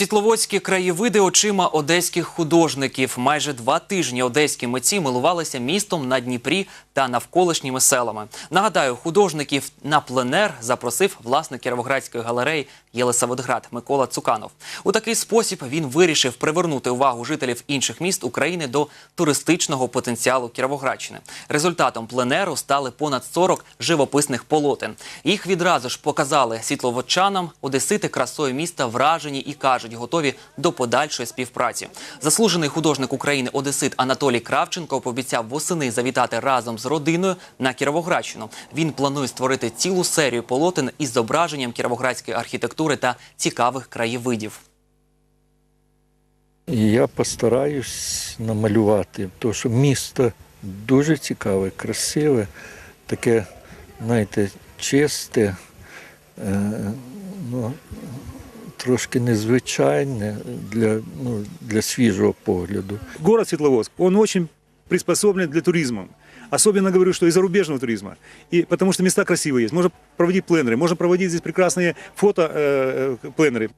Світловодські краєвиди очима одеських художників. Майже два тижні одеські митці милувалися містом на Дніпрі та навколишніми селами. Нагадаю, художників на пленер запросив власник Кіровоградської галереї Єлисаветград Микола Цуканов. У такий спосіб він вирішив привернути увагу жителів інших міст України до туристичного потенціалу Кіровоградщини. Результатом пленеру стали понад 40 живописних полотен. Їх відразу ж показали світловодчанам. Одесити красою міста вражені і кажуть, готові до подальшої співпраці. Заслужений художник України Одесит Анатолій Кравченко пообіцяв восени завітати разом з родиною на Кіровоградщину. Він планує створити цілу серію полотен із зображенням кіровоградської архітектури та цікавих краєвидів. Я постараюсь намалювати, тому що місто дуже цікаве, красиве, таке, знаєте, чисте, е, трошки незвичайне для, ну, для свіжого погляду. Город Светловодск, он очень приспособлен для туризма. Особенно говорю, что и зарубежного туризма. И потому что места красивые есть. Можно проводить пленеры, можно проводить здесь прекрасные фото э, э, пленеры.